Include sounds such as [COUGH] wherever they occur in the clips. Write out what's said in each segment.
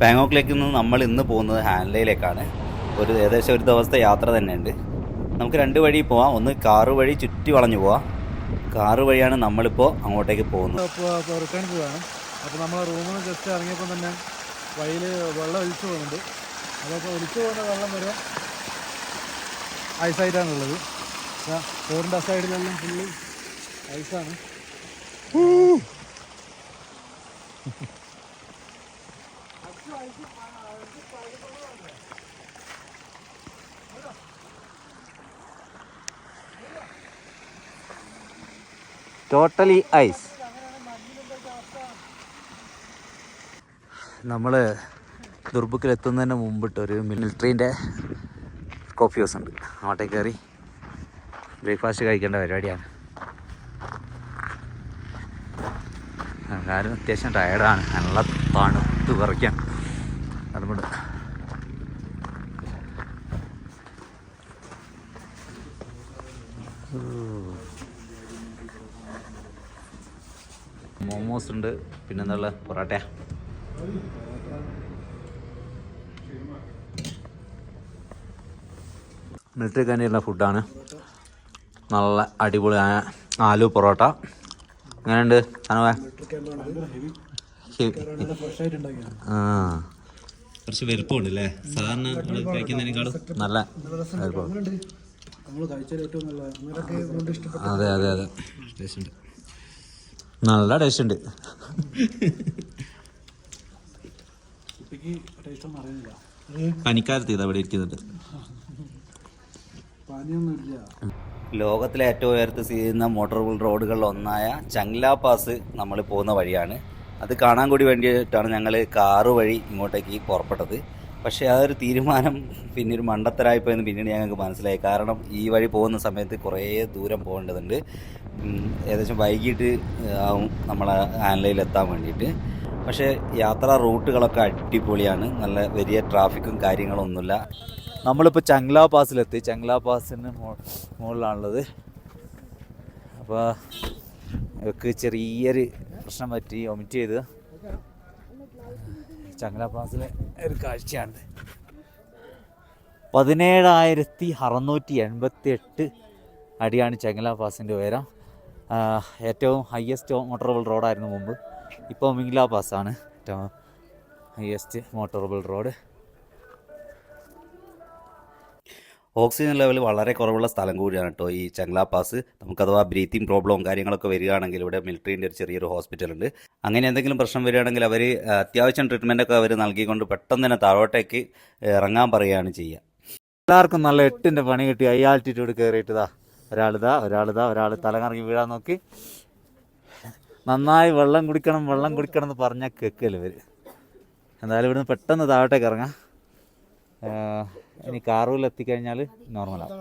ബാങ്കോക്കിലേക്ക് നിന്ന് നമ്മൾ ഇന്ന് പോകുന്നത് ഹാൻലയിലേക്കാണ് ഒരു ഏകദേശം ഒരു ദിവസത്തെ യാത്ര തന്നെയുണ്ട്. നമുക്ക് രണ്ട് വഴി പോവാം. ഒന്ന് കാറ് വഴി ചുറ്റി വളഞ്ഞു പോവാം. കാറ് വഴിയാണ് നമ്മളിപ്പോൾ അങ്ങോട്ടേക്ക് പോകുന്നത്. അപ്പോൾ റിട്ടേൺ പോവാണ്. അപ്പോൾ നമ്മൾ റൂമിൽ നിന്ന് ജസ്റ്റ് ഇറങ്ങിയപ്പോൾ തന്നെ വഴിയിൽ വെള്ളം ഒലിച്ചു പോകുന്നുണ്ട്. അതൊക്കെ ഒലിച്ചു പോകുന്ന വെള്ളം വരെ ഐസായിട്ടാണുള്ളത്. റോഡിന്റെ സൈഡിലെല്ലാം ഫുള്ള് ഐസാണ്. ടോട്ടലി ഐസ് നമ്മൾ ദുർബുക്കിൽ എത്തുന്നതിന് മുമ്പിട്ട് ഒരു മിലിറ്ററീന്റെ കോഫി ഹൗസ് ഉണ്ട്. അങ്ങോട്ടേക്ക് കയറി ബ്രേക്ക്ഫാസ്റ്റ് കഴിക്കേണ്ട പരിപാടിയാണ്. കാര്യം അത്യാവശ്യം ടയർഡാണ് നല്ല തണുത്ത് പറിക്കാം അതുകൊണ്ട് മോമോസ് ഉണ്ട്. പിന്നെന്താ പൊറോട്ട. മിലിറ്ററി കാന്റീനുള്ള ഫുഡാണ്. നല്ല അടിപൊളിയായ ആലു പൊറോട്ട. എങ്ങനെയുണ്ട് അനവേ ആ. കുറച്ച് വലുപ്പമുണ്ട് അല്ലേ സാധാരണ നമ്മൾ കഴിക്കുന്നതിനേക്കാളും നല്ല വലുപ്പം നമ്മൾ കഴിച്ചതിൽ ഏറ്റവും നല്ല അങ്ങനെയൊക്കെ കൊണ്ട് ഇഷ്ടപ്പെട്ടു അതെ അതെ അതെ. ടേസ്റ്റ് ഉണ്ട്. നല്ല ടേസ്റ്റ് ഉണ്ട്. പനിക്കാരത്തി അവിടെ അറിയുന്നില്ല. പനിക്കാലത്ത് ഇതാ ഇവിടെ ഇരിക്കുന്നുണ്ട്. ലോകത്തിലെ ഏറ്റവും ഉയരത്ത് സ്ഥിതി ചെയ്യുന്ന മോട്ടോർ റോഡുകളിൽ ഒന്നായ ചങ്ല പാസ് നമ്മൾ പോകുന്ന വഴിയാണ്. അത് കാണാൻ കൂടി വേണ്ടിയിട്ടാണ് ഞങ്ങൾ കാറ് വഴി ഇങ്ങോട്ടേക്ക് പുറപ്പെട്ടത്. പക്ഷേ ആ ഒരു തീരുമാനം [LAUGHS] പിന്നെ ഒരു മണ്ടത്തരായിപ്പോയെന്ന് പിന്നീട് ഞങ്ങൾക്ക് മനസ്സിലായി. കാരണം ഈ വഴി പോകുന്ന സമയത്ത് കുറേ ദൂരം പോകേണ്ടതുണ്ട്. ഏകദേശം വൈകിട്ട് ആവും നമ്മൾ ആൻലയിൽ എത്താൻ വേണ്ടിയിട്ട്. പക്ഷേ യാത്രാ റൂട്ടുകളൊക്കെ അടിപൊളിയാണ്. നല്ല വലിയ ട്രാഫിക്കും കാര്യങ്ങളൊന്നുമില്ല. നമ്മളിപ്പോൾ ചങ്ല പാസിലെത്തി. ചങ്ല പാസിന് മുകളിലാണുള്ളത്. അപ്പോൾ ഇവർക്ക് ചെറിയൊരു പ്രശ്നം പറ്റി ഒമിറ്റ് ചെയ്ത്. ചങ്ങല പാസിലെ ഒരു കാഴ്ചയാണ് പതിനേഴായിരത്തി അറുന്നൂറ്റി എൺപത്തി എട്ട് അടിയാണ് ചങ്ങല പാസിന്റെ ഉയരം ഏറ്റവും ഹയസ്റ്റ് മോട്ടോറബിൾ റോഡായിരുന്നു മുമ്പ്. ഇപ്പോൾ മിംഗ്ല പാസ്സാണ് ഏറ്റവും highest motorable road oxygen level വളരെ കുറവുള്ള സ്ഥലം കൂടിയാണ് കേട്ടോ ഈ ചെങ്ലാ പാസ്. നമുക്ക് അഥവാ ബ്രീത്തിങ് പ്രോബ്ലവും കാര്യങ്ങളൊക്കെ വരികയാണെങ്കിൽ ഇവിടെ മിലിറ്ററിന്റെ ഒരു ചെറിയൊരു ഹോസ്പിറ്റൽ ഉണ്ട്. അങ്ങനെ എന്തെങ്കിലും പ്രശ്നം വരികയാണെങ്കിൽ അവർ അത്യാവശ്യം ട്രീറ്റ്മെന്റ് ഒക്കെ അവർ നൽകിക്കൊണ്ട് പെട്ടെന്ന് തന്നെ താഴോട്ടേക്ക് ഇറങ്ങാൻ പറയുകയാണ് ചെയ്യുക. എല്ലാവർക്കും നല്ല എട്ടിന്റെ പണി കിട്ടി. ഐ ആൾട്ടിറ്റ്യൂഡ് കയറിയിട്ടതാ ഒരാളിതാ ഒരാളിതാ ഒരാൾ തലകറങ്ങി വീഴാൻ നോക്കി. നന്നായി വെള്ളം കുടിക്കണം വെള്ളം കുടിക്കണം എന്ന് പറഞ്ഞാൽ കേൾക്കല്ലേ ഇവർ എന്തായാലും ഇവിടുന്ന് പെട്ടെന്ന് താഴോട്ടേക്ക് ഇറങ്ങാം. ഇനി കാറുകൾ എത്തിക്കഴിഞ്ഞാൽ നോർമലാവും.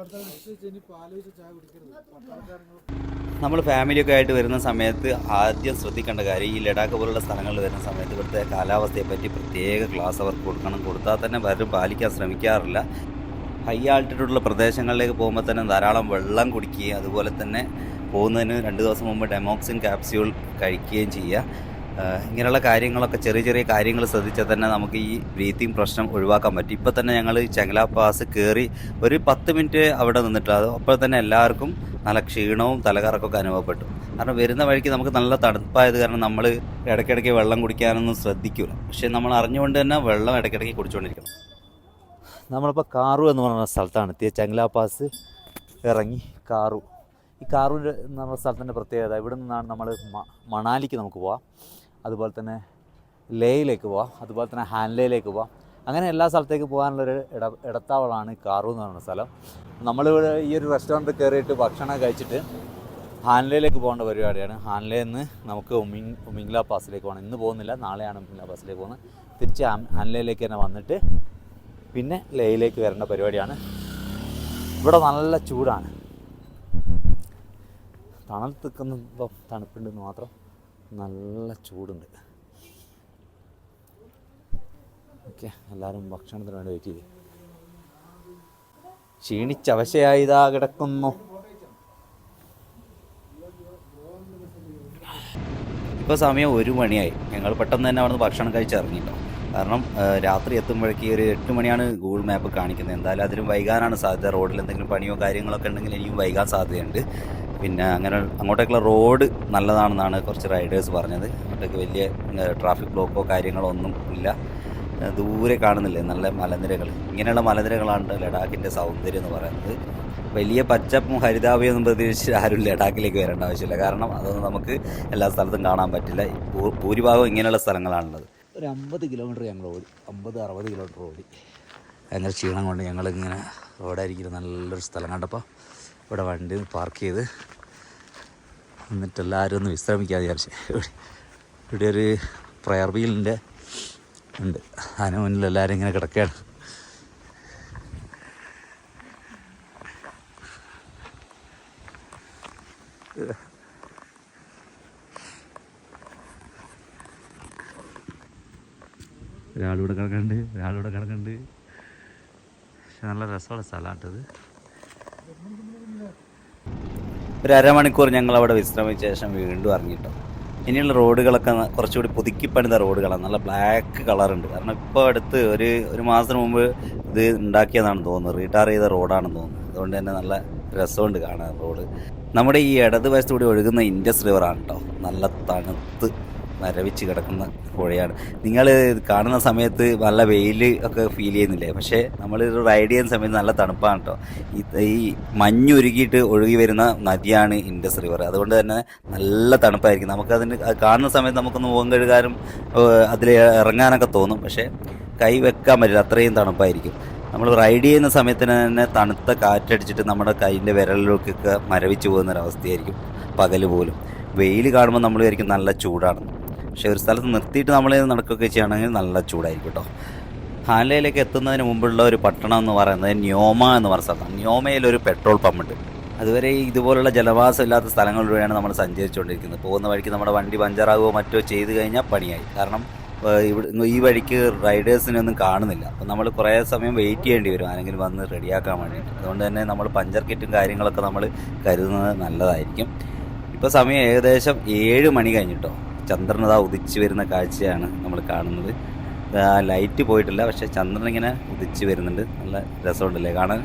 നമ്മൾ ഫാമിലിയൊക്കെ ആയിട്ട് വരുന്ന സമയത്ത് ആദ്യം ശ്രദ്ധിക്കേണ്ട കാര്യം ഈ ലഡാക്ക് പോലുള്ള സ്ഥലങ്ങളിൽ വരുന്ന സമയത്ത് ഇവിടുത്തെ കാലാവസ്ഥയെ പറ്റി പ്രത്യേക ക്ലാസ് അവർക്ക് കൊടുക്കണം. കൊടുത്താൽ തന്നെ പലരും പാലിക്കാൻ ശ്രമിക്കാറില്ല. ഹൈ ആൾട്ടിറ്റ്യൂഡുള്ള പ്രദേശങ്ങളിലേക്ക് പോകുമ്പോൾ തന്നെ ധാരാളം വെള്ളം കുടിക്കുകയും അതുപോലെ തന്നെ പോകുന്നതിന് രണ്ട് ദിവസം മുമ്പ് ഡെമോക്സിൻ കാപ്സ്യൂൾ കഴിക്കുകയും ചെയ്യുക. ഇങ്ങനെയുള്ള കാര്യങ്ങളൊക്കെ ചെറിയ ചെറിയ കാര്യങ്ങൾ ശ്രദ്ധിച്ചാൽ തന്നെ നമുക്ക് ഈ ബ്രീത്തിങ് പ്രശ്നം ഒഴിവാക്കാൻ പറ്റും. ഇപ്പോൾ തന്നെ ഞങ്ങൾ ചെങ്ങല പാസ് കയറി ഒരു പത്ത് മിനിറ്റ് അവിടെ നിന്നിട്ട് അത് അപ്പോൾ തന്നെ എല്ലാവർക്കും നല്ല ക്ഷീണവും തലകറക്കൊക്കെ അനുഭവപ്പെട്ടു. കാരണം വരുന്ന വഴിക്ക് നമുക്ക് നല്ല തണുപ്പായത് കാരണം നമ്മൾ ഇടയ്ക്കിടയ്ക്ക് വെള്ളം കുടിക്കാനൊന്നും ശ്രദ്ധിക്കില്ല പക്ഷേ നമ്മൾ അറിഞ്ഞുകൊണ്ട് തന്നെ വെള്ളം ഇടയ്ക്കിടയ്ക്ക് കുടിച്ചുകൊണ്ടിരിക്കണം. നമ്മളിപ്പോൾ കാറു എന്ന് പറയുന്ന സ്ഥലത്താണ്. എത്തിയ ചെങ്ങല പാസ് ഇറങ്ങി കാറു. ഈ കാറു പറഞ്ഞ സ്ഥലത്തിന്റെ പ്രത്യേകത. ഇവിടെ നിന്നാണ് നമ്മൾ മണാലിക്ക് നമുക്ക് പോവാം. അതുപോലെ തന്നെ ലേയിലേക്ക് പോവാം. അതുപോലെ തന്നെ ഹാൻലേയിലേക്ക് പോവാം. അങ്ങനെ എല്ലാ സ്ഥലത്തേക്ക് പോകാനുള്ളൊരു ഇട ഇടത്താവളമാണ് കാറു എന്ന് പറയുന്ന സ്ഥലം. നമ്മളിവിടെ ഈ ഒരു റെസ്റ്റോറന്റിൽ കയറിയിട്ട് ഭക്ഷണം കഴിച്ചിട്ട് ഹാൻലയിലേക്ക് പോകേണ്ട പരിപാടിയാണ്. ഹാൻലയിൽ നിന്ന് നമുക്ക് ഉമിങ് ഉമിംഗ്ല പാസിലേക്ക് പോകണം. ഇന്ന് പോകുന്നില്ല നാളെയാണ് ഉമിംഗ്ല പാസിലേക്ക് പോകുന്നത്. തിരിച്ച് ഹാൻഡ്ലേയിലേക്ക് തന്നെ വന്നിട്ട് പിന്നെ ലേയിലേക്ക് വരേണ്ട പരിപാടിയാണ്. ഇവിടെ നല്ല ചൂടാണ്. തണൽ നിൽക്കുമ്പോൾ തണുപ്പുണ്ടെന്ന് മാത്രം നല്ല ചൂടുണ്ട്. ഓക്കെ എല്ലാവരും ഭക്ഷണത്തിന് വേണ്ടി വെയിറ്റ് ചെയ്യും. ക്ഷീണിച്ചവശയായി ഇതാ കിടക്കുന്നു. ഇപ്പോൾ സമയം ഒരു മണിയായി. ഞങ്ങൾ പെട്ടെന്ന് തന്നെ അവിടുന്ന് ഭക്ഷണം കഴിച്ചിറങ്ങിട്ടോ കാരണം രാത്രി എത്തുമ്പോഴേക്ക് ഒരു എട്ട് മണിയാണ് ഗൂഗിൾ മാപ്പ് കാണിക്കുന്നത്. എന്തായാലും അതിലും വൈകാനാണ് സാധ്യത. റോഡിൽ എന്തെങ്കിലും പണിയോ കാര്യങ്ങളൊക്കെ ഉണ്ടെങ്കിൽ എനിക്കും വൈകാൻ സാധ്യതയുണ്ട്. പിന്നെ അങ്ങനെ അങ്ങോട്ടേക്കുള്ള റോഡ് നല്ലതാണെന്നാണ് കുറച്ച് റൈഡേഴ്സ് പറഞ്ഞത്. അങ്ങോട്ടേക്ക് വലിയ ട്രാഫിക് ബ്ലോക്കോ കാര്യങ്ങളോ ഒന്നും ഇല്ല. ദൂരെ കാണുന്നില്ലേ നല്ല മലനിരകൾ ഇങ്ങനെയുള്ള മലനിരകളാണ് ലഡാക്കിന്റെ സൗന്ദര്യം എന്ന് പറയുന്നത്. വലിയ പച്ചപ്പും ഹരിതാപയൊന്നും പ്രതീക്ഷിച്ച് ആരും ലഡാക്കിലേക്ക് വരേണ്ട ആവശ്യമില്ല. കാരണം അതൊന്നും നമുക്ക് എല്ലാ സ്ഥലത്തും കാണാൻ പറ്റില്ല. ഭൂരിഭാഗം ഇങ്ങനെയുള്ള സ്ഥലങ്ങളാണുള്ളത്. ഒരു അമ്പത് കിലോമീറ്റർ ഞങ്ങൾ ഓടി. അമ്പത് അറുപത് കിലോമീറ്റർ ഓടി. ഭയങ്കര ക്ഷീണം കൊണ്ട് ഞങ്ങളിങ്ങനെ റോഡായിരിക്കും നല്ലൊരു സ്ഥലം കണ്ടപ്പോൾ ഇവിടെ വണ്ടി പാർക്ക് ചെയ്ത് എന്നിട്ട് എല്ലാവരും ഒന്ന് വിശ്രമിക്കാൻ വിചാരിച്ചു. ഇവിടെ ഇവിടെ ഒരു പ്രയർ വീലിന്റെ ഉണ്ട്. അതിന് മുന്നിൽ എല്ലാവരും ഇങ്ങനെ കിടക്കുകയാണ് ഒരാളിവിടെ കിടക്കണ്ട് ഒരാളിവിടെ കിടക്കണ്ട് പക്ഷെ നല്ല രസമുള്ള സ്ഥലമാട്ടത് ഒരു അരമണിക്കൂർ ഞങ്ങൾ അവിടെ വിശ്രമിച്ച ശേഷം വീണ്ടും ഇറങ്ങിയിട്ടു ഇനിയുള്ള റോഡുകളൊക്കെ കുറച്ചുകൂടി പുതുക്കിപ്പണിത റോഡുകളാണ്. നല്ല ബ്ലാക്ക് കളറുണ്ട് കാരണം ഇപ്പോൾ അടുത്ത് ഒരു ഒരു മാസത്തിന് മുമ്പ് ഇത് ഉണ്ടാക്കിയതാണ് തോന്നുന്നത് റീടാർ ചെയ്ത റോഡാണെന്ന് തോന്നുന്നു. അതുകൊണ്ട് തന്നെ നല്ല രസമുണ്ട് കാണാൻ റോഡ്. നമ്മുടെ ഈ ഇടതുവശത്തൂടെ ഒഴുകുന്ന ഇൻഡസ് റിവറാണ് കേട്ടോ നല്ല തണുത്ത് മരവിച്ച് കിടക്കുന്ന പുഴയാണ്. നിങ്ങൾ കാണുന്ന സമയത്ത് നല്ല വെയിൽ ഒക്കെ ഫീൽ ചെയ്യുന്നില്ലേ? പക്ഷേ നമ്മൾ റൈഡ് ചെയ്യുന്ന സമയത്ത് നല്ല തണുപ്പാണ് കേട്ടോ ഈ മഞ്ഞുരുകിയിട്ട് ഒഴുകി വരുന്ന നദിയാണ് ഇൻഡസ് റിവർ അതുകൊണ്ട് തന്നെ നല്ല തണുപ്പായിരിക്കും. നമുക്കതിന് കാണുന്ന സമയത്ത് നമുക്കൊന്ന് മുഖം കഴുകാനും അതിൽ ഇറങ്ങാനൊക്കെ തോന്നും. പക്ഷേ കൈ വെക്കാൻ പറ്റില്ല. അത്രയും തണുപ്പായിരിക്കും. നമ്മൾ റൈഡ് ചെയ്യുന്ന സമയത്തിന് തന്നെ തണുത്ത കാറ്റടിച്ചിട്ട് നമ്മുടെ കൈയിന്റെ വിരലിലേക്കൊക്കെ മരവിച്ച് പോകുന്നൊരവസ്ഥയായിരിക്കും പകൽ പോലും. വെയിൽ കാണുമ്പോൾ നമ്മൾ വിചാരിക്കും നല്ല ചൂടാണെന്ന്. പക്ഷേ ഒരു സ്ഥലത്ത് നിർത്തിയിട്ട് നമ്മൾ നടക്കുകയൊക്കെ ചെയ്യുകയാണെങ്കിൽ നല്ല ചൂടായിരിക്കും കേട്ടോ. ഹാലയിലേക്ക് എത്തുന്നതിന് മുമ്പുള്ള ഒരു പട്ടണം എന്ന് പറയുന്നത് ന്യോമ എന്ന് പറയുന്ന സ്ഥലമാണ് ന്യോമയിൽ ഒരു പെട്രോൾ പമ്പുണ്ട്. അതുവരെ ഇതുപോലുള്ള ജലവാസം ഇല്ലാത്ത സ്ഥലങ്ങളിലൂടെയാണ് നമ്മൾ സഞ്ചരിച്ചുകൊണ്ടിരിക്കുന്നത്. പോകുന്ന വഴിക്ക് നമ്മുടെ വണ്ടി പഞ്ചറാകുകയോ മറ്റോ ചെയ്തു കഴിഞ്ഞാൽ പണിയായി. കാരണം ഇവിടെ ഈ വഴിക്ക് റൈഡേഴ്സിനൊന്നും കാണുന്നില്ല. അപ്പം നമ്മൾ കുറേ സമയം വെയിറ്റ് ചെയ്യേണ്ടി വരും. ആരെങ്കിലും വന്ന് റെഡിയാക്കാൻ വേണ്ടിയിട്ട്. അതുകൊണ്ട് തന്നെ നമ്മൾ പഞ്ചർ കിറ്റും കാര്യങ്ങളൊക്കെ നമ്മൾ കരുതുന്നത് നല്ലതായിരിക്കും. ഇപ്പോൾ സമയം ഏകദേശം ഏഴ് മണി കഴിഞ്ഞിട്ടോ. ചന്ദ്രനത ഉദിച്ചു വരുന്ന കാഴ്ചയാണ് നമ്മൾ കാണുന്നത്. ലൈറ്റ് പോയിട്ടില്ല പക്ഷേ ചന്ദ്രൻ ഇങ്ങനെ ഉദിച്ച് വരുന്നുണ്ട്. നല്ല രസമുണ്ടല്ലേ കാണാൻ.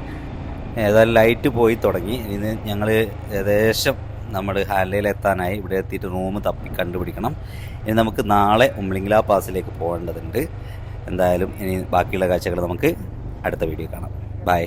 ഏതായാലും ലൈറ്റ് പോയി തുടങ്ങി. ഇന്ന് ഞങ്ങൾ ഏകദേശം നമ്മൾ ഹാലയിലെത്താനായി ഇവിടെ എത്തിയിട്ട് റൂം തപ്പി കണ്ടുപിടിക്കണം. ഇനി നമുക്ക് നാളെ ഉമ്ലിംഗ്ല പാസിലേക്ക് പോകേണ്ടതുണ്ട്. എന്തായാലും ഇനി ബാക്കിയുള്ള കാഴ്ചകൾ നമുക്ക് അടുത്ത വീഡിയോ കാണാം. ബൈ